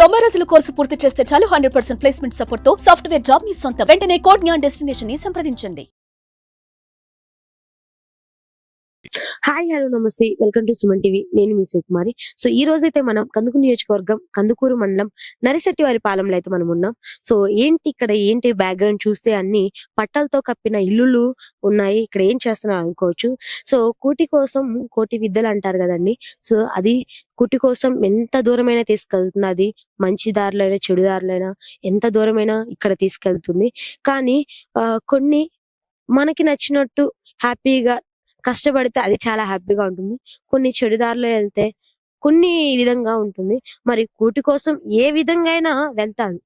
తొంభై రోజుల కోర్సు పూర్తి చేస్తే చాలు హండ్రెడ్ పర్సెంట్ ప్లేస్మెంట్ సపోర్ట్తో సాఫ్ట్వేర్ జాబ్ మీ సొంత. వెంటనే కోడ్ జ్ఞాన్ డెస్టినేషన్ని సంప్రదించండి. హాయ్ హలో నమస్తే. వెల్కమ్ టు సుమన్ టీవీ నేను మీ సుకుమారి. సో ఈ రోజైతే మనం కందుకూరు నియోజకవర్గం కందుకూరు మండలం నరిశెట్టి వారి పాలెంలో అయితే మనం ఉన్నాం. సో ఏంటి ఇక్కడ ఏంటి బ్యాక్గ్రౌండ్ చూస్తే అన్ని పట్టాలతో కప్పిన ఇల్లులు ఉన్నాయి. ఇక్కడ ఏం చేస్తున్నారు అనుకోవచ్చు. సో కూటి కోసం కోటి విద్యలు అంటారు కదండి. సో అది కుటి కోసం ఎంత దూరమైనా తీసుకెళ్తుంది? అది మంచి దారులైనా చెడు దారులైనా? ఎంత దూరమైనా ఇక్కడ తీసుకెళ్తుంది. కానీ ఆ, కొన్ని మనకి నచ్చినట్టు హ్యాపీగా కష్టపడితే అది చాలా హ్యాపీగా ఉంటుంది. కొన్ని చెడుదారిలో వెళ్తే కొన్ని విధంగా ఉంటుంది. మరి కూటి కోసం ఏ విధంగా అయినా వెళ్తారు.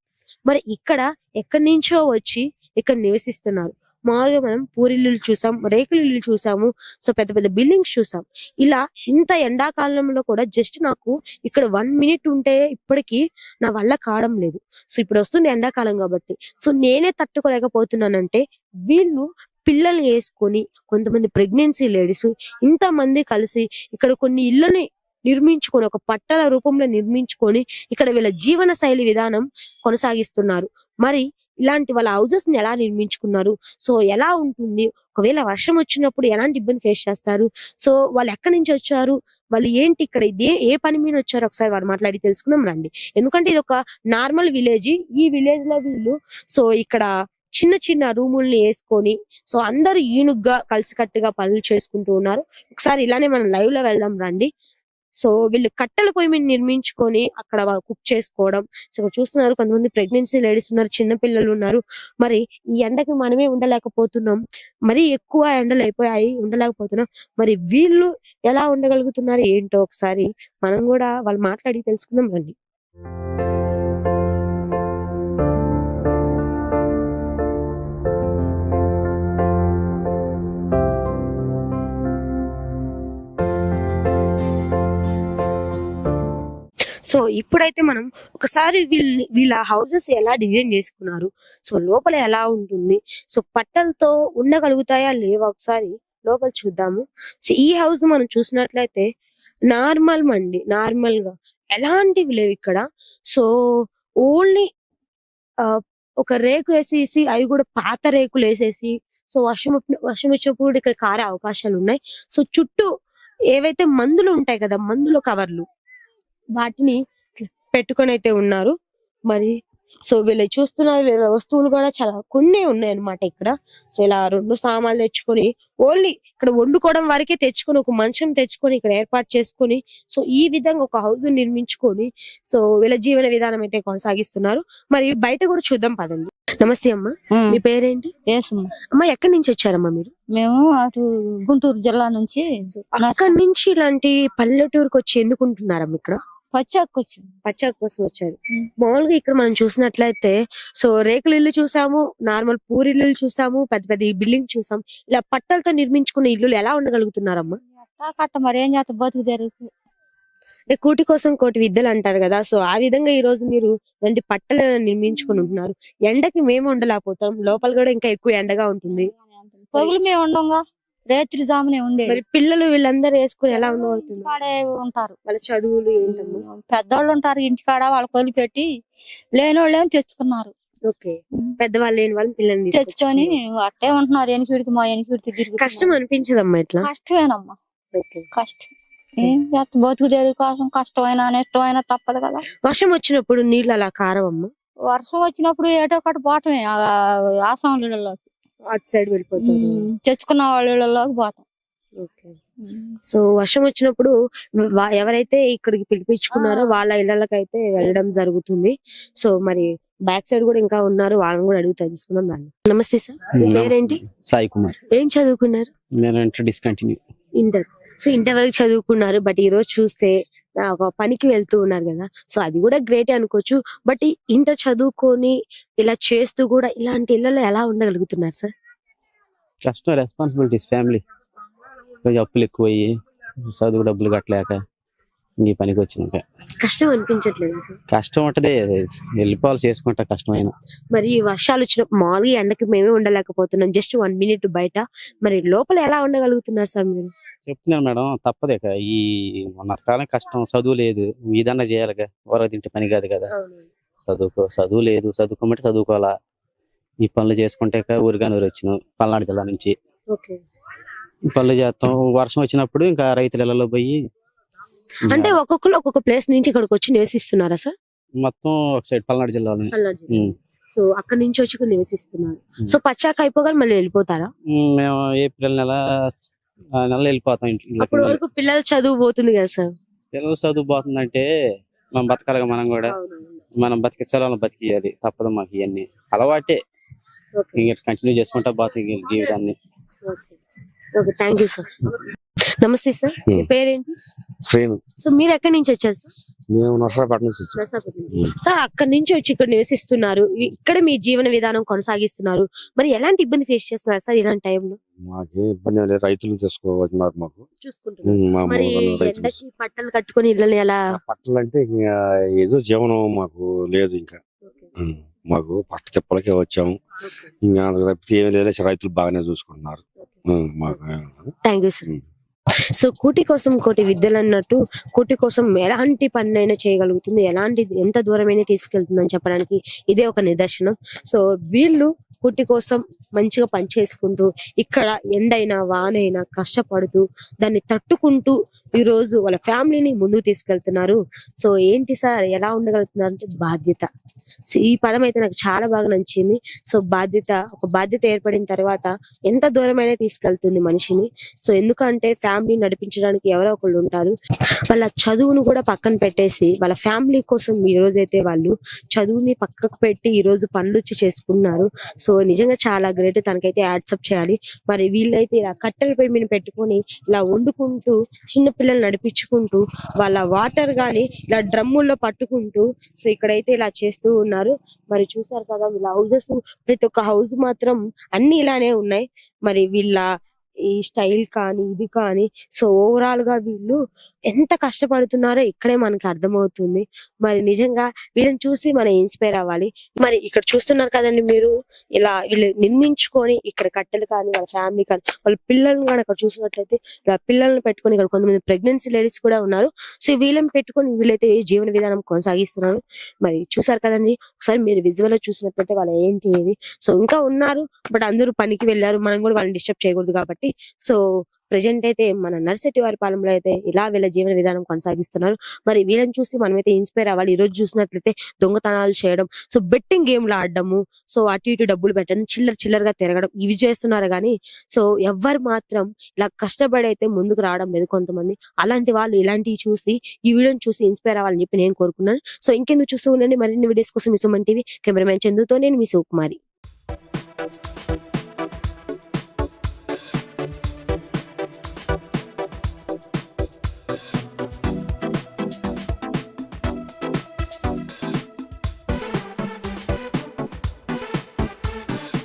మరి ఇక్కడ ఎక్కడి నుంచో వచ్చి ఇక్కడ నివసిస్తున్నారు. మామూలుగా మనం పూరిల్లు చూసాం రేకుల ఇల్లు చూసాము సో పెద్ద పెద్ద బిల్డింగ్స్ చూసాం. ఇలా ఇంత ఎండాకాలంలో కూడా జస్ట్ నాకు ఇక్కడ వన్ మినిట్ ఉంటే ఇప్పటికీ నా వల్ల కావడం లేదు. సో ఇప్పుడు వస్తుంది ఎండాకాలం కాబట్టి. సో నేనే తట్టుకోలేకపోతున్నానంటే వీళ్ళు పిల్లలు వేసుకొని కొంతమంది ప్రెగ్నెన్సీ లేడీస్ ఇంతమంది కలిసి ఇక్కడ కొన్ని ఇళ్ళని నిర్మించుకొని ఒక పట్టల రూపంలో నిర్మించుకొని ఇక్కడ వీళ్ళ జీవన శైలి విధానం కొనసాగిస్తున్నారు. మరి ఇలాంటి వాళ్ళ హౌసెస్ని ఎలా నిర్మించుకున్నారు? సో ఎలా ఉంటుంది? ఒకవేళ వర్షం వచ్చినప్పుడు ఎలాంటి ఇబ్బంది ఫేస్ చేస్తారు? సో వాళ్ళు ఎక్కడి నుంచి వచ్చారు? వాళ్ళు ఏంటి ఇక్కడ? ఇదే ఏ పని మీద వచ్చారు? ఒకసారి వాడు మాట్లాడి తెలుసుకుందాం రండి. ఎందుకంటే ఇది ఒక నార్మల్ విలేజ్ ఈ విలేజ్లో వీళ్ళు సో ఇక్కడ చిన్న చిన్న రూముల్ని వేసుకొని సో అందరూ ఈనుగ్గా కలిసికట్టుగా పనులు చేసుకుంటూ ఉన్నారు. ఒకసారి ఇలానే మనం లైవ్లో వెళ్దాం రండి. సో వీళ్ళు కట్టెల పొయ్యి మీద నిర్మించుకొని అక్కడ కుక్ చేసుకోవడం. సో చూస్తున్నారు కొంతమంది ప్రెగ్నెన్సీ లేడీస్ ఉన్నారు చిన్న పిల్లలు ఉన్నారు. మరి ఈ ఎండకి మనమే ఉండలేకపోతున్నాం. మరి ఎక్కువ ఎండలు అయిపోయాయి ఉండలేకపోతున్నాం. మరి వీళ్ళు ఎలా ఉండగలుగుతున్నారు ఏంటో ఒకసారి మనం కూడా వాళ్ళు మాట్లాడి తెలుసుకుందాం రండి. ఇప్పుడైతే మనం ఒకసారి వీళ్ళ వీళ్ళ హౌసెస్ ఎలా డిజైన్ చేసుకున్నారు? సో లోపల ఎలా ఉంటుంది? సో పట్టలతో ఉండగలుగుతాయా లేవా ఒకసారి లోపల చూద్దాము. సో ఈ హౌస్ మనం చూసినట్లయితే నార్మల్ మండి నార్మల్గా ఎలాంటివి లేవు ఇక్కడ. సో ఓన్లీ ఒక రేకు వేసేసి అవి కూడా పాత రేకులు వేసేసి సో వర్షం వర్షం వచ్చినప్పుడు ఇక్కడ కారే అవకాశాలు ఉన్నాయి. సో చుట్టూ ఏవైతే మందులు ఉంటాయి కదా మందుల కవర్లు వాటిని పెట్టుకొని అయితే ఉన్నారు. మరి సో వీళ్ళు చూస్తున్నారు వీళ్ళ వస్తువులు కూడా చాలా కొన్ని ఉన్నాయి అన్నమాట ఇక్కడ. సో ఇలా రెండు సామాన్లు తెచ్చుకొని ఓన్లీ ఇక్కడ వండుకోవడం వరకే తెచ్చుకొని ఒక మంచం తెచ్చుకొని ఇక్కడ ఏర్పాటు చేసుకొని సో ఈ విధంగా ఒక హౌస్ నిర్మించుకొని సో వీళ్ళ జీవన విధానం అయితే కొనసాగిస్తున్నారు. మరి బయట కూడా చూద్దాం పదండి. నమస్తే అమ్మ. మీ పేరేంటి? అమ్మ ఎక్కడి నుంచి వచ్చారమ్మా మీరు? మేము అటు గుంటూరు జిల్లా నుంచి అక్కడి నుంచి ఇలాంటి పల్లెటూరుకి వచ్చి ఎందుకు ఉంటున్నారమ్మ ఇక్కడ పచ్చాకొచ్చాము పచ్చా కోసం వచ్చారు. మామూలుగా ఇక్కడ మనం చూసినట్లయితే సో రేకుల ఇల్లు చూసాము నార్మల్ పూరి ఇల్లు చూసాము పెద్ద పెద్ద బిల్డింగ్ చూసాం. ఇలా పట్టలతో నిర్మించుకున్న ఇల్లులు ఎలా ఉండగలుగుతున్నారమ్మా? కట్ట మరి బతుకు అంటే కూటి కోసం కోటి విద్యలు అంటారు కదా సో ఆ విధంగా ఈ రోజు మీరు ఇలాంటి పట్టలను నిర్మించుకొని ఉంటున్నారు. ఎండకి మేము ఉండలేకపోతాం. లోపల కూడా ఇంకా ఎక్కువ ఎండగా ఉంటుంది. పగులు మేము ఉండంగా రేత్రి జామునే ఉండే. మరి పిల్లలు వీళ్ళందరూ వేసుకుని ఎలా ఉంటారు. వాళ్ళ చదువులు ఏంటమ్మా? పెద్దోళ్ళు ఉంటారు ఇంటికాడ వాళ్ళ కొలు పెట్టి ఏమో తెచ్చుకున్నారు. ఓకే. పెద్దవాళ్ళు లేని పిల్లల్ని తెచ్చుకొని. అట్టే ఉంటున్నారు ఎనికిడికి మా ఎనికిడికి తిరిగి కష్టం అనిపించదమ్మా ఇట్లా? కష్టమేనమ్మా. కష్టం. ఏం చేస్తా? బతుకు తెరుగు కోసం కష్టమైనా నష్టమైనా తప్పదు కదా. వర్షం వచ్చినప్పుడు నీళ్ళు అలా కారవమ్మా? వర్షం వచ్చినప్పుడు ఏటో ఒకటి పోవటమే ఆసాములలోకి అటు సైడ్ వెళ్ళిపోతారు. తెచ్చుకున్న వాళ్ళలోకి పోతాం. ఓకే. సో వర్షం వచ్చినప్పుడు ఎవరైతే ఇక్కడికి పిలిపించుకున్నారో. వాళ్ళ ఇళ్ళకైతే వెళ్ళడం జరుగుతుంది. సో మరి బ్యాక్ సైడ్ కూడా ఇంకా ఉన్నారు. వాళ్ళని కూడా అడుగు తెలుసుకుందాం రండి. నమస్తే సార్. పేరేంటి? సాయి కుమార్. ఏం చదువుకున్నారు? నేను inter discontinue. Inter. So inter వరకు చదువుకున్నారు. బట్ ఈ రోజు చూస్తే ఒక పనికి వెళ్తూ ఉన్నారు కదా. సో అది కూడా గ్రేట్ అనుకోవచ్చు. బట్ ఇంటర్ చదువుకొని ఇలా చేస్తూ కూడా ఇలాంటి ఇళ్ళలో ఎలా ఉండగలుగుతున్నారు సార్? కష్టం రెస్పాన్సిబిలిటీస్ ఫ్యామిలీ అప్పులు ఎక్కువ అయ్యి చదువు డబ్బులు కట్టలేక ఈ పనికి వచ్చినాక. కష్టం అనిపించట్లేదు సార్? కష్టం ఉంటది వెళ్ళిపోవాలి చేసుకుంటా కష్టమైన. మరి వర్షాలు వచ్చినప్పుడు మామూలుగా ఎండకి మేమే ఉండలేకపోతున్నాం. జస్ట్ వన్ మినిట్ బయట. మరి లోపల ఎలా ఉండగలుగుతున్నారు సార్ మీరు? చెప్తున్నాను మేడం తప్పదేక ఈ ఉన్న కాలం కష్టం చదువు లేదు. ఇదన్నా చేయాలిగా. వరకు తింటే పని కాదు కదా. చదువుకో చదువు లేదు. చదువుకోమంటే చదువుకోవాలా. ఈ పనులు చేసుకుంటే ఊరిగానూరు వచ్చిన పల్నాడు జిల్లా నుంచి. పనులు చేస్తాం. వర్షం వచ్చినప్పుడు ఇంకా రైతుల ఇళ్ళలో పోయి అంటే ఒక్కొక్కరు ఒక్కొక్క ప్లేస్ నుంచి ఇక్కడికి వచ్చి నివసిస్తున్నారా సార్? మొత్తం ఒక సైడ్ పల్నాడు జిల్లాలో. సో అక్కడ నుంచి వచ్చి నివసిస్తున్నారు. సో పచ్చాక అయిపోగానే మళ్ళీ వెళ్ళిపోతారా? మేము ఏప్రిల్ నెల నెల వెళ్ళిపోతాం అప్పటి వరకు పిల్లల చదువు పోతుంది కదా సార్? పిల్లలు చదువు పోతుందంటే మనం బతకాలిగా మనం కూడా. మనం బతికించాలి వాళ్ళని బతికియాలి. తప్పదు మాకు ఇవన్నీ. అలవాటే. కంటిన్యూ చేసుకుంటా బతికి జీవితాన్ని. Thank you sir. నమస్తే సార్ మీ. పేరేంటి? శ్రీను. సో మీరు ఎక్కడి నుంచి వచ్చారు సార్? మేము నర్సరాపట్నం నుంచి వచ్చాం. సార్ అక్కడి నుంచి వచ్చి ఇక్కడ నివసిస్తున్నారు. ఇక్కడ మీ జీవన విధానం కొనసాగిస్తున్నారు. మరి ఎలాంటి ఇబ్బంది ఫేస్ చేస్తున్నారు సార్ ఇలాంటి టైంలో? మాకేం ఇబ్బంది లేదు. రైతులు చేసుకోవచ్చున్నారు మాకు. చూసుకుంటున్నారు. మరి ఎండకి పట్టలు కట్టుకొని ఇళ్ళని ఎలా పట్టలు అంటే ఏదో జీవనం మాకు లేదు ఇంకా. మాకు పట్ట తిప్పలకే వచ్చాము. ఇంకా తప్పితే ఏం లేదు. రైతులు బాగానే చూసుకుంటున్నారు. మాకు థ్యాంక్ యూ సార్. సో కూటి కోసం కోటి విద్యలు అన్నట్టు కూటి కోసం ఎలాంటి పనినైనా చేయగలుగుతుంది ఎలాంటి ఎంత దూరమైనా తీసుకెళ్తుందని చెప్పడానికి ఇదే ఒక నిదర్శనం. సో వీళ్ళు కుటి కోసం మంచిగా పని చేసుకుంటూ ఇక్కడ ఎండైనా వానైనా కష్టపడుతూ దాన్ని తట్టుకుంటూ ఈ రోజు వాళ్ళ ఫ్యామిలీని ముందుకు తీసుకెళ్తున్నారు. సో ఏంటి సార్? ఎలా ఉండగలుగుతున్నారు అంటే బాధ్యత. సో ఈ పదం అయితే నాకు చాలా బాగా నచ్చింది. సో బాధ్యత ఒక బాధ్యత ఏర్పడిన తర్వాత ఎంత దూరమైనా తీసుకెళ్తుంది మనిషిని. సో ఎందుకంటే ఫ్యామిలీ నడిపించడానికి ఎవరో ఒకళ్ళు ఉంటారు. వాళ్ళ చదువును కూడా పక్కన పెట్టేసి వాళ్ళ ఫ్యామిలీ కోసం ఈ రోజు అయితే వాళ్ళు చదువుని పక్కకు పెట్టి ఈ రోజు పనులు వచ్చి చేసుకున్నారు సో నిజంగా చాలా గ్రేట్. తనకైతే యాడ్సప్ చేయాలి. మరి వీళ్ళైతే ఇలా కట్టెల పొయ్యి మీద పెట్టుకొని ఇలా వండుకుంటూ చిన్న పిల్లలు నడిపించుకుంటూ వాళ్ళ వాటర్ గాని ఇలా డ్రమ్ముల్లో పట్టుకుంటూ సో ఇక్కడైతే ఇలా చేస్తూ ఉన్నారు. మరి చూసారు కదా వీళ్ళ హౌజెస్ ప్రతి ఒక్క హౌస్ మాత్రం అన్ని ఇలానే ఉన్నాయి. మరి వీళ్ళ ఈ స్టైల్ కానీ ఇది కానీ సో ఓవరాల్గా వీళ్ళు ఎంత కష్టపడుతున్నారో ఇక్కడే మనకి అర్థమవుతుంది. మరి నిజంగా వీళ్ళని చూసి మనం ఇన్స్పైర్ అవ్వాలి. మరి ఇక్కడ చూస్తున్నారు కదండి మీరు ఇలా వీళ్ళు నిర్మించుకొని ఇక్కడ కట్టెలు కానీ వాళ్ళ ఫ్యామిలీ కానీ వాళ్ళ పిల్లల్ని కానీ అక్కడ చూసినట్లయితే ఇలా పిల్లల్ని పెట్టుకొని ఇక్కడ కొంతమంది ప్రెగ్నెన్సీ లేడీస్ కూడా ఉన్నారు. సో వీళ్ళని పెట్టుకొని వీళ్ళైతే జీవన విధానం కొనసాగిస్తున్నారు. మరి చూసారు కదండి ఒకసారి మీరు విజువల్లో చూసినట్లయితే వాళ్ళు ఏంటి ఇది సో ఇంకా ఉన్నారు బట్ అందరూ పనికి వెళ్ళారు. మనం కూడా వాళ్ళని డిస్టర్బ్ చేయకూడదు కాబట్టి కాబట్టి సో ప్రజెంట్ అయితే మన నర్సెట్టి వారి పాలెంలో అయితే ఇలా వీళ్ళ జీవన విధానం కొనసాగిస్తున్నారు. మరి వీళ్ళని చూసి మనమైతే ఇన్స్పైర్ అవ్వాలి. ఈ రోజు చూసినట్లయితే దొంగతనాలు చేయడం సో బెట్టింగ్ గేమ్లు ఆడడము సో అటు ఇటు డబ్బులు పెట్టడం చిల్లర చిల్లరగా తిరగడం ఇవి చేస్తున్నారు కానీ సో ఎవ్వరు మాత్రం ఇలా కష్టపడి అయితే ముందుకు రావడం లేదు కొంతమంది. అలాంటి వాళ్ళు ఇలాంటివి చూసి ఈ వీడియోని చూసి ఇన్స్పైర్ అవ్వాలని చెప్పి నేను కోరుకున్నాను. సో ఇంకెందుకు చూస్తూ ఉండండి. మరిన్ని వీడియోస్ కోసం మీ సుమన్ టీవీ కెమెరామెన్ చందుతో నేను మీ శివకుమారి